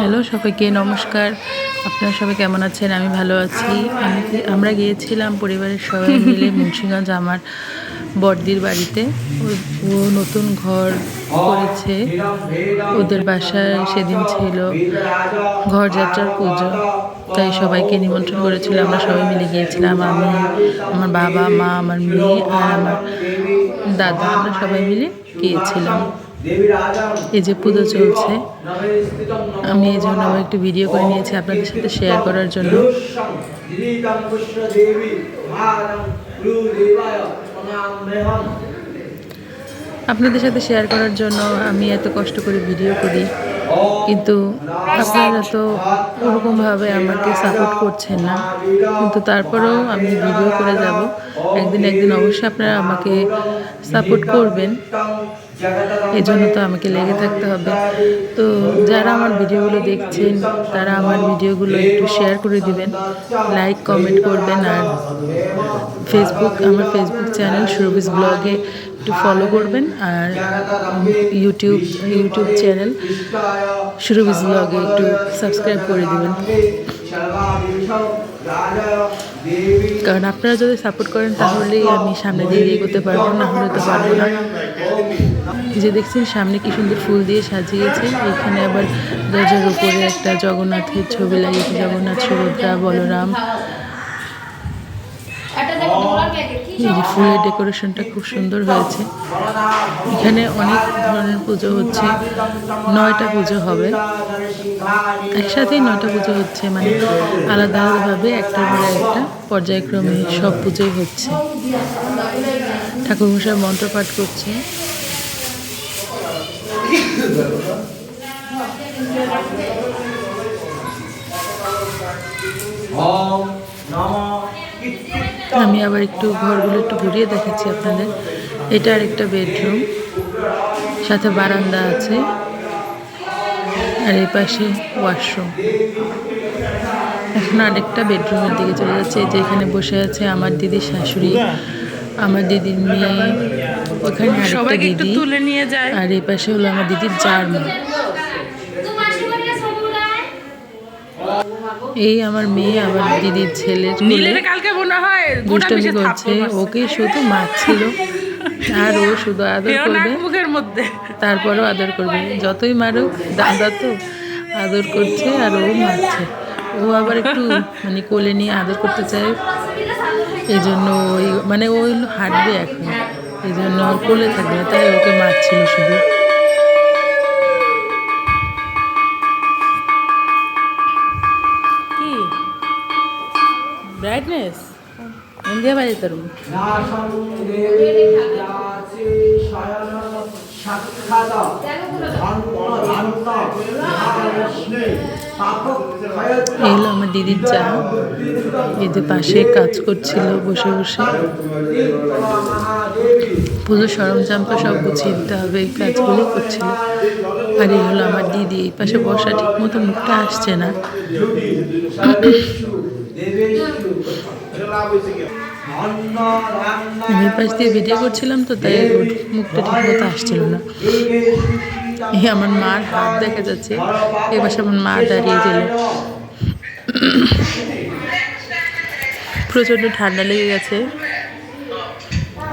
Hello সবাইকে, নমস্কার। আপনারা সবাই কেমন আছেন? আমি ভালো আছি। আমি, আমরা গিয়েছিলাম পরিবারের সবাই মিলে মুন্সিগঞ্জ আমার বড়দির বাড়িতে। ও- নতুন ঘর করেছে। ওদের বাসায় সেদিন ছিল ঘরযাত্রার পুজো। তাই সবাইকে নিমন্ত্রণ করেছিল। আমরা সবাই মিলে গিয়েছিলাম। আমি, আমার বাবা, মা, আমার মেয়ে আর আমার দাদা। আমরা সবাই মিলে গিয়েছিলাম। এই যে পুজো চলছে। আমি এই জন্য আবার একটু ভিডিও করে নিয়েছি আপনাদের সাথে শেয়ার করার জন্য। আপনাদের সাথে শেয়ার করার জন্য আমি এত কষ্ট করে ভিডিও করি। কিন্তু আপনারা তো ওরকমভাবে আমাকে সাপোর্ট করছেন না কিন্তু তারপরেও আমি ভিডিও করে যাব। একদিন একদিন অবশ্যই আপনারা আমাকে সাপোর্ট করবেন। এই জন্য তো আমাকে লেগে থাকতে হবে। তো যারা আমার ভিডিওগুলো দেখছেন, তারা আমার ভিডিওগুলো একটু শেয়ার করে দিবেন লাইক কমেন্ট করবেন, আর ফেসবুক আমার ফেসবুক চ্যানেল সুরভিস ব্লগে একটু ফলো করবেন, আর ইউটিউব ইউটিউব চ্যানেল সুরভিস ব্লগে একটু সাবস্ক্রাইব করে দিবেন। কারণ আপনারা যদি সাপোর্ট করেন, তাহলেই আমি সামনে দিয়ে এগোতে পারব, না হলে তো পারব না। যে দেখছেন, সামনে কি সুন্দর ফুল দিয়ে সাজিয়েছে। এখানে আবার দরজার উপরে একটা জগন্নাথের ছবি লাগিয়েছে, জগন্নাথ, সুভদ্রা, বলরাম। ফুলের ডেকোরেশনটা খুব সুন্দর হয়েছে। এখানে অনেক ধরনের পুজো হচ্ছে। নয়টা পুজো হবে। একসাথেই নয়টা পুজো হচ্ছে মানে আলাদা আলাদাভাবে একটার পরে একটা পর্যায়ক্রমে সব পুজোই হচ্ছে। ঠাকুর মশাই মন্ত্র পাঠ করছে। আমি আবার একটু ঘরগুলো একটু ঘুরিয়ে দেখাচ্ছি আপনাদের। এটা আর একটা বেডরুম সাথে বারান্দা আছে, আর এই পাশে ওয়াশরুম এখন আরেকটা বেডরুমের দিকে চলে যাচ্ছে, এই যে এখানে বসে আছে আমার দিদির শাশুড়ি, আমার দিদির মেয়ে ওখানে আরেকটা একটু দিদি তুলে নিয়ে যায়। আর এই পাশে হলো আমার দিদির মা এই আমার মেয়ে আমার দিদির নীলের কালকে মনে হয় দুষ্টামি করছে। ওকে শুধু মারছিল। আর ও শুধু আদর করবে। মুখের মধ্যে। তারপরেও আদর করবে। যতই মারুক দাদা তো আদর করছে আর ও মারছে। ও আবার একটু মানে কোলে নিয়ে আদর করতে চায়। এই জন্য ওই মানে ও হলো হাঁটবে এখন। এই জন্য ওর কোলে থাকবে তাই ওকে মারছিল শুধু। কি? ব্রাইটনেস ইন্ডিয়া বাজে তোর হলো আমার দিদির চা। এদের পাশে কাজ করছিল বসে বসে। পুজোর সরঞ্জাম তো সব গুছিয়ে দিতে হবে, এই কাজগুলো করছিল আর এই হলো আমার দিদি, এই পাশে বসা ঠিক মতো মুখটা আসছে না। আমি পাশ দিয়ে ভিডিও করছিলাম তো, তাই মুখটা ঠিক মতো আসছিল না। এই আমার মার হাত দেখা যাচ্ছে, এই পাশে আমার মা দাঁড়িয়ে ছিল প্রচণ্ড ঠান্ডা লেগে গেছে।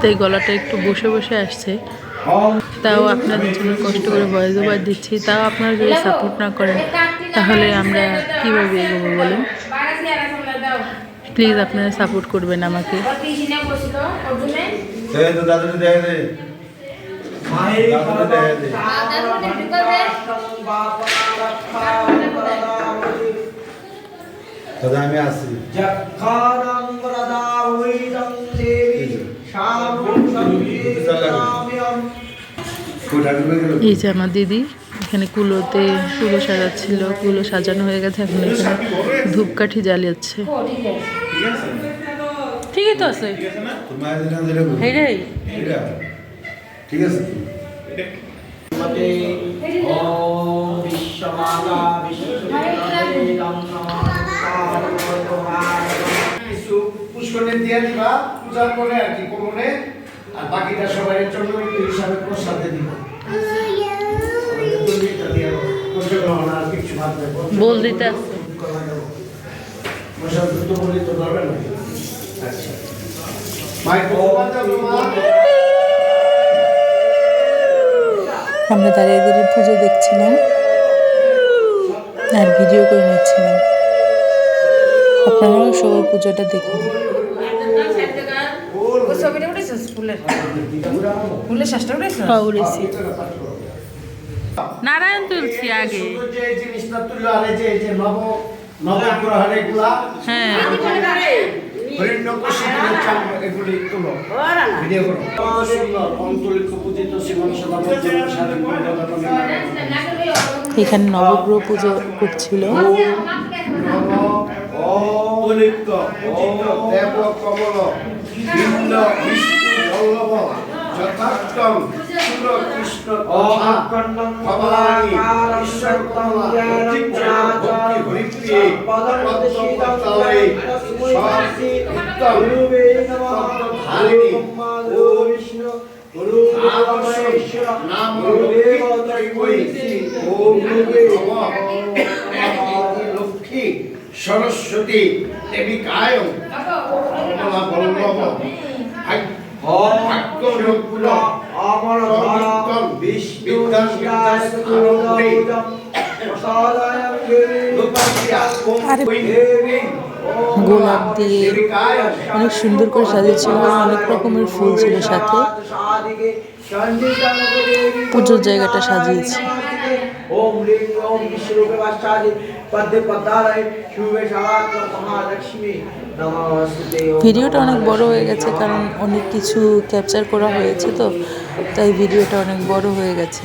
তাই গলাটা একটু বসে বসে আসছে। তাও আপনাদের জন্য কষ্ট করে ভয়েস ওভার দিচ্ছি। তাও আপনারা যদি সাপোর্ট না করেন তাহলে আমরা কীভাবে এগোবো বলেন? প্লিজ আপনারা সাপোর্ট করবেন আমাকে। আমি আসি। এই যে আমার দিদি এখানে কুলোতে কুলো সাজাচ্ছিল কুলো সাজানো হয়ে গেছে এখন এখানে ধূপকাঠি জ্বালিয়েছে। ঠিকই তো আছে। ঠিক পুষ্করণে দিয়ে দিবা পূজার পরে আর কি কোমরে আর বাকিটা সবাই জন্য একটু হিসাবে প্রসাদে দিবা। বল দিতে আচ্ছা। আমরা দাঁড়িয়ে দাঁড়িয়ে পুজো দেখছিলাম আর ভিডিও করে নিচ্ছিলাম। আপনারাও সবাই পুজোটা দেখুন। ফুলের ফুলের শ্বাসটা উঠেছিস উড়েছি। নারায়ণ তুলছি আগে। শুধু যে জিনিসটা তুললো আর এই যে এই যে নব নবগ্রহের এগুলা হ্যাঁ হরিণকশিপুরের চাম এগুলি তুলো ভিডিও করো সুন্দর অন্তরিক্ষ পূজিত শ্রীমান সদা এখানে নবগ্রহ পুজো করছিল অন্তরিক্ষ পূজিত দেব কমল ভিন্ন বিষ্ণু বল্লভ যথার্থম সুর কৃষ্ণ তথা কমলানি ঈশ্বর কমলা প্রতীক্ষা ভক্তি হরিপ্রিয়ে পদ্মপত্তলে সব উত্তম ধারিণী নাম লক্ষ্মী সরস্বতী দেবী কায় কমলা বল্লভ আমার সবিত্তম বিষ্ণু বিদ্যান বিদ্যাস্থানন্তে আরে গোলাপ দিয়ে অনেক সুন্দর করে সাজিয়েছিল অনেক রকমের ফুল ছিল সাথে। পুজোর জায়গাটা সাজিয়েছে। ভিডিওটা অনেক বড় হয়ে গেছে, কারণ অনেক কিছু ক্যাপচার করা হয়েছে তো, তাই ভিডিওটা অনেক বড় হয়ে গেছে।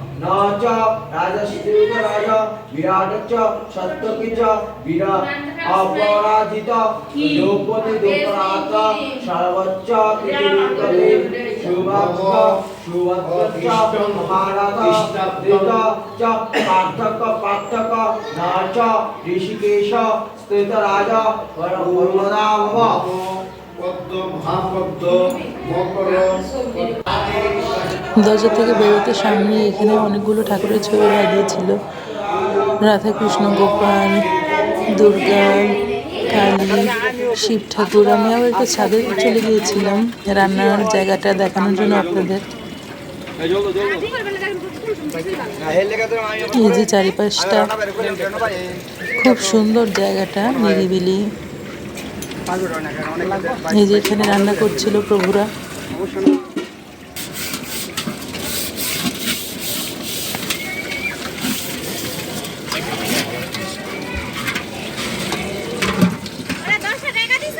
চ রাজস্ত্রীত রাজ বিরাট চ সত্যকি চ বিরা অপরাজিত দ্রৌপদী দ্রৌপদাত সর্বোচ্চ পৃথিবীপতি শুভাক্ষ সুভদ্র চ মহারাজ ধৃত চ পার্থক পার্থক ন চ ঋষিকেশ স্থিত রাজ পরমদা ভব দরজা থেকে বেরোতে সামনে এখানে অনেকগুলো ঠাকুরের ছবি লাগিয়েছিল রাধাকৃষ্ণ, গোপাল, দুর্গা, কালী, শিব ঠাকুর। আমি আবার একটু ছাদে চলে গিয়েছিলাম। রান্নার জায়গাটা দেখানোর জন্য আপনাদের। এই যে চারিপাশটা, খুব সুন্দর জায়গাটা, নিরিবিলি। এই যে এখানে রান্না করছিল প্রভুরা। ওরা দশটা টাকা দিছ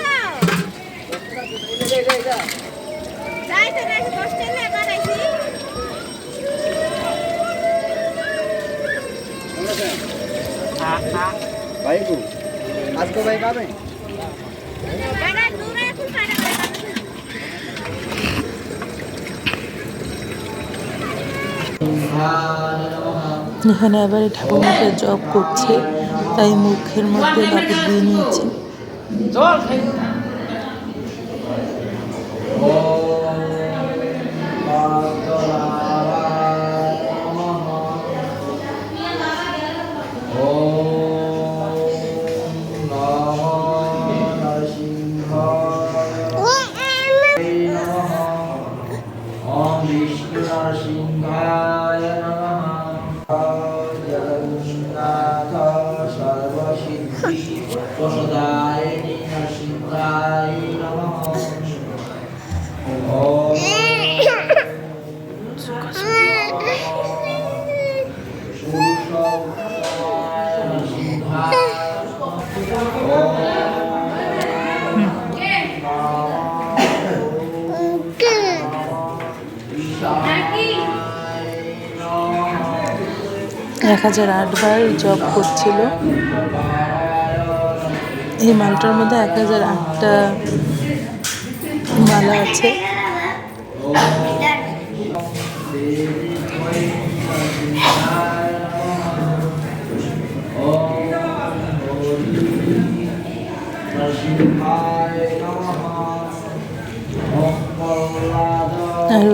এখানে আবার ঠাকুরমশাই জব করছে তাই মুখের মধ্যে কাপড় দিয়ে নিয়েছে। এক হাজার আটবার জব করছিল। এই মালটার মধ্যে এক হাজার আটটা মালা আছে।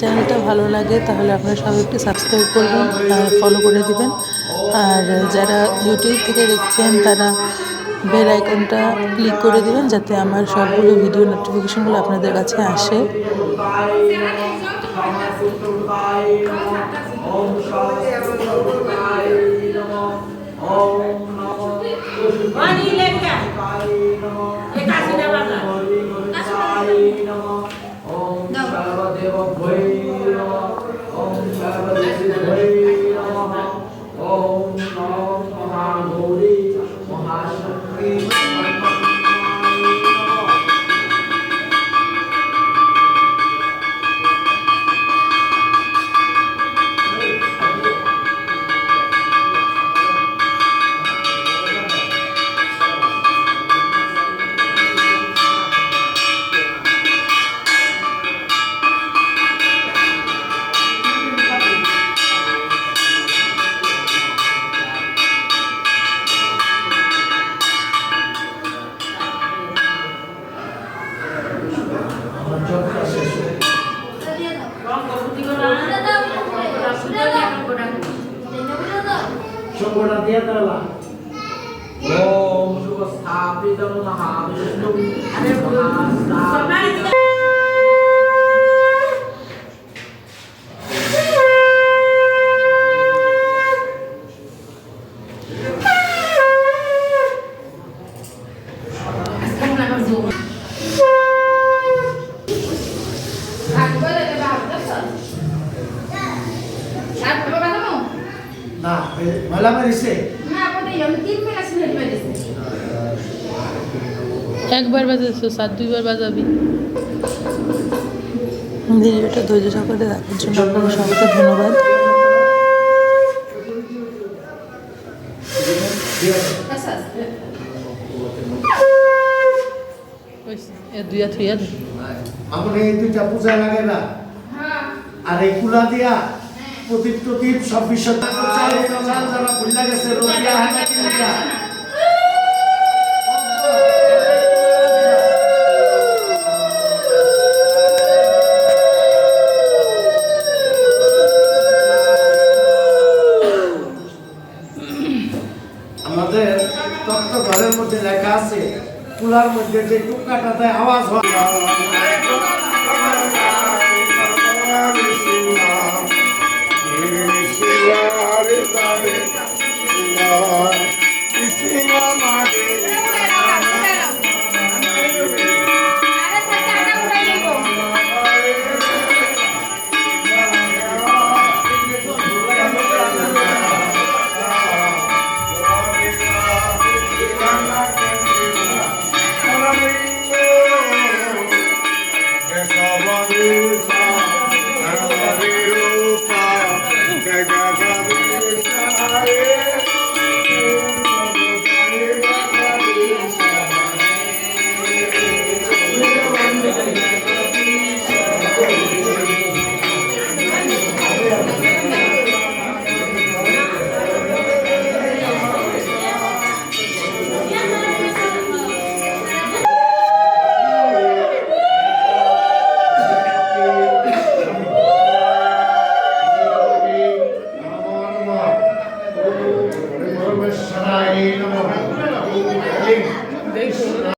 চ্যানেলটা ভালো লাগে, তাহলে আপনারা সবাই একটু সাবস্ক্রাইব করবেন, আর ফলো করে দিবেন। আর যারা ইউটিউব থেকে দেখছেন, তারা বেল আইকনটা ক্লিক করে দিবেন, যাতে আমার সবগুলো ভিডিও নোটিফিকেশনগুলো আপনাদের কাছে আসে। সঙ্গটা বাজাচ্ছো সাত দুইবার বাজাবি ভিডিওটা ধৈর্য সহকারে দেখার জন্য আপনাদের সবাইকে ধন্যবাদ দুইয়া থুইয়া আমার এই দুইটা পূজা লাগে না আর এই কুলা দিয়া প্রদীপ প্রদীপ সব যারা ভুলা গেছে রোজিয়া হানা মধ্যে লেখা আছে কুলার মধ্যে যে টুকাটা দেয় আওয়াজ হয় Amén.